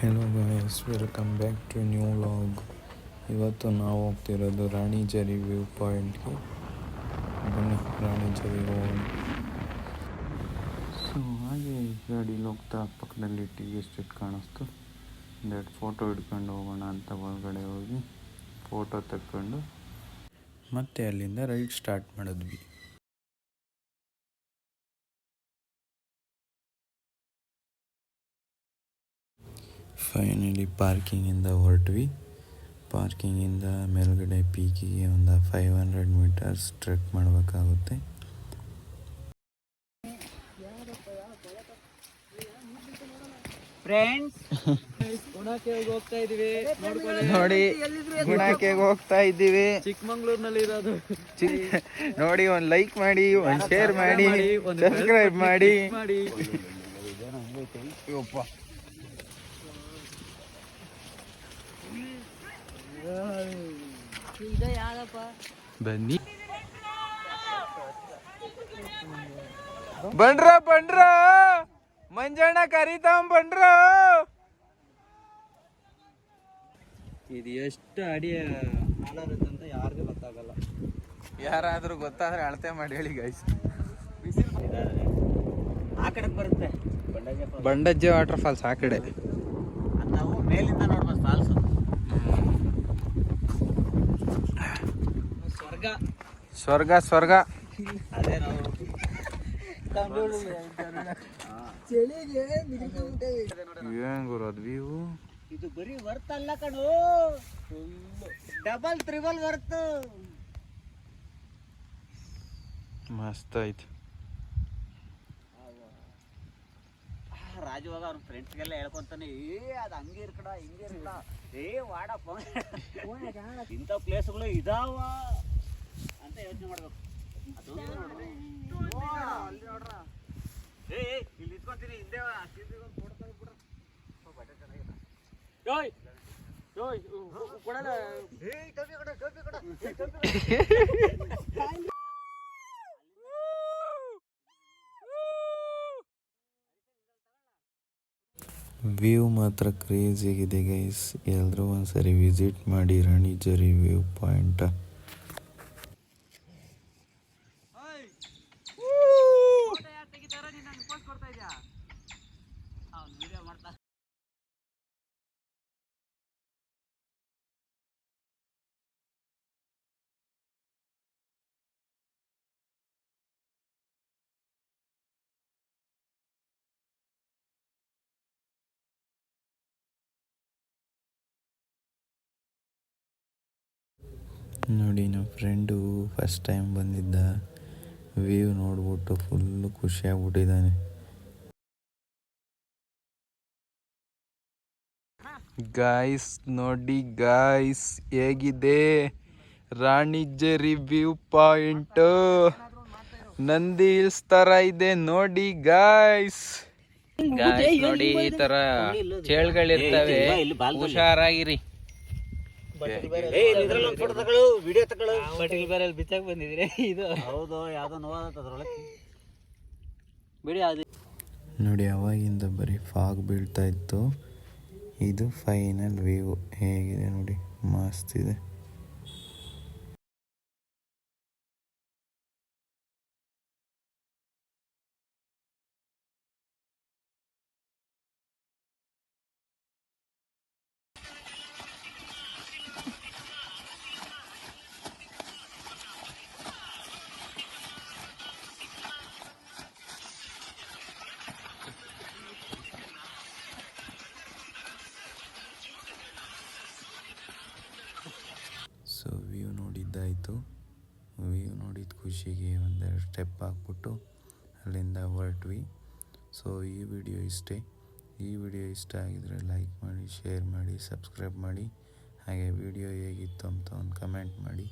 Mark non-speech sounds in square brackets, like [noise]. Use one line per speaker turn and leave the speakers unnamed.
Hello guys welcome back to new vlog ಇವತ್ತು ನಾವು ಹೋಗ್ತಿರೋದು ರಾಣಿ ಜರಿ ವ್ಯೂ ಪಾಯಿಂಟ್ಗೆ ಬನ್ನಿ, ರಾಣಿ ಜರಿ ಹೋಗೋಣ. ಸೊ ಹಾಗೆ ಗಾಡೀಲಿ ಹೋಗ್ತಾ ಪಕ್ಕದಲ್ಲಿ ಟಿ ವಿ ಎಸ್ಟೇಟ್ ಕಾಣಿಸ್ತು. ಒಂದೆರಡು ಫೋಟೋ ಹಿಡ್ಕೊಂಡು ಹೋಗೋಣ ಅಂತ ಒಳಗಡೆ ಹೋಗಿ. ಫೋಟೋ ತಕ್ಕೊಂಡು. ಮತ್ತೆ ಅಲ್ಲಿಂದ ರೈಡ್ ಸ್ಟಾರ್ಟ್ ಮಾಡಿದ್ವಿ. ಫೈನಲಿ ಪಾರ್ಕಿಂಗಿಂದ ಹೊರಟ್ವಿ ಪಾರ್ಕಿಂಗಿಂದ ಮೇಲ್ಗಡೆ ಪೀಕಿಗೆ ಒಂದು ಫೈವ್ ಹಂಡ್ರೆಡ್ ಮೀಟರ್ಸ್ ಟ್ರೆಕ್ ಮಾಡಬೇಕಾಗುತ್ತೆ. ನೋಡಿ ಗುಣಕ್ಕೆ ಹೋಗ್ತಾ ಇದ್ದೀವಿ.
ಚಿಕ್ಕಮಂಗ್ಳೂರ್ನಲ್ಲಿ ಇರೋದು. [laughs]
ನೋಡಿ ಒಂದು ಲೈಕ್ ಮಾಡಿ ಒಂದು ಶೇರ್ ಮಾಡಿ
ಒಂದು
ಸಬ್ಸ್ಕ್ರೈಬ್ ಮಾಡಿ. [laughs] ಬನ್ನಿ. ಬಂಡ್ರ ಬಂಡ್ರ. ಮಂಜಣ್ಣ ಕರಿತಾಂ ಬಂಡ್ರ.
ಇದು ಎಷ್ಟು ಅಡಿ ಅಂತ ಯಾರಿಗೂ ಗೊತ್ತಾಗಲ್ಲ.
ಯಾರಾದ್ರೂ ಗೊತ್ತಾದ್ರೆ ಅಳತೆ ಮಾಡಿ ಹೇಳಿ ಗೈಸ್
ಆ ಕಡೆ ಬರುತ್ತೆ.
ಬಂಡಜ್ಜೆ ವಾಟರ್ ಫಾಲ್ಸ್ ಆ ಕಡೆ.
ಅದ್ ನಾವು ಮೇಲಿಂದ ನೋಡ್ಬೋದು ಫಾಲ್ಸ್ ಸ್ವರ್ಗ
ಸ್ವರ್ಗ.
ಅದೇ ನಾವು
ಏನ್ ಗುರು ಅದು ವ್ಯೂ
ಇದು ಬರೀ ವರ್ತ್ ಅಲ್ಲ ಕಣು. ಡಬಲ್ ತ್ರಿಬಲ್ ವರ್ತ್
ಮಸ್ತ್ ಐತಿ
ರಾಜುವಾಗ ಅವ್ನ ಫ್ರೆಂಡ್ಸ್ಗೆಲ್ಲ ಹೇಳ್ಕೊಂತಾನೆ ಏ ಅದು ಹಂಗೆ ಇರ್ಕಡ ಹಿಂಗೆ ಇರ್ಕಡ ಏ ವಾಡಪ್ಪ ಇಂಥ ಪ್ಲೇಸ್ಗಳು ಇದಾವ. ಅಂತ ಯೋಚನೆ ಮಾಡ್ಬೇಕು. ಅದು ಅಲ್ಲಿ ನೋಡ್ರ. ಏ ಇಲ್ಲಿ ಹಿಂದೆ ಯೋಯ್ ಯೋಯ್ ಕೊಡಲ್ಲ. ಏ ಟೋಪಿ ಕೊಡ ಟೋಪಿ ಕೊಡ ಟೋಪಿ.
ವ್ಯೂ ಮಾತ್ರ ಕ್ರೇಜಿ ಆಗಿದೆ ಗೈಸ್. ಎಲ್ಲರೂ ಒಂದ್ಸರಿ ವಿಸಿಟ್ ಮಾಡಿ ರಾಣಿ ಜರಿ ವ್ಯೂ ಪಾಯಿಂಟ್. ನೋಡಿ ನಮ್ಮ ಫ್ರೆಂಡು ಫಸ್ಟ್ ಟೈಮ್ ಬಂದಿದ್ದ ವ್ಯೂ ನೋಡ್ಬಿಟ್ಟು ಫುಲ್ಲು ಖುಷಿಯಾಗ್ಬಿಟ್ಟಿದ್ದಾನೆ. ಗಾಯ್ಸ್ ನೋಡಿ ಗಾಯ್ಸ್ ಹೇಗಿದೆ? ರಾಣಿಜ್ಯ ವ್ಯೂ ಪಾಯಿಂಟ್ ನಂದಿ ಹಿಲ್ಸ್ ತರ ಇದೆ ನೋಡಿ ಗಾಯ್ಸ್ ಗಾಯ್ಸ್ ನೋಡಿ ಈ ತರ ಚೇಳ್ಗಳಿರ್ತವೆ. ಹುಷಾರಾಗಿರಿ.
ಫೋಟೋ ತಗೊಳ್ಳು ವಿಡಿಯೋ ತಗೊಳ್ಳು ಬಟ್ಟಿಲ್ ಬೇರೆ ಬಿಚ್ಚಾಕ್ ಬಂದಿದ್ರೆ ಇದು ಹೌದು ಯಾವ್ದೋ ನೋವಾದತ್ತ ಅದ್ರೊಳಗೆ ಬಿಡಿ ಅದು
ನೋಡಿ ಅವಾಗಿಂದ ಬರೀ ಫಾಗ್ ಬೀಳ್ತಾ ಇತ್ತು ಇದು ಫೈನಲ್ ವ್ಯೂ ಹೇಗಿದೆ ನೋಡಿ ಮಸ್ತ್ ಇದೆ ಖುಷಿಗೆ ಒಂದೆರಡು ಸ್ಟೆಪ್ ಹಾಕ್ಬಿಟ್ಟು ಅಲ್ಲಿಂದ ಹೊರಟ್ವಿ. ಸೊ ಈ ವಿಡಿಯೋ ಇಷ್ಟೇ. ಈ ವಿಡಿಯೋ ಇಷ್ಟ ಆಗಿದರೆ ಲೈಕ್ ಮಾಡಿ ಶೇರ್ ಮಾಡಿ ಸಬ್ಸ್ಕ್ರೈಬ್ ಮಾಡಿ. ಹಾಗೆ ವಿಡಿಯೋ ಹೇಗಿತ್ತು ಅಂತ ಒಂದು ಕಮೆಂಟ್ ಮಾಡಿ.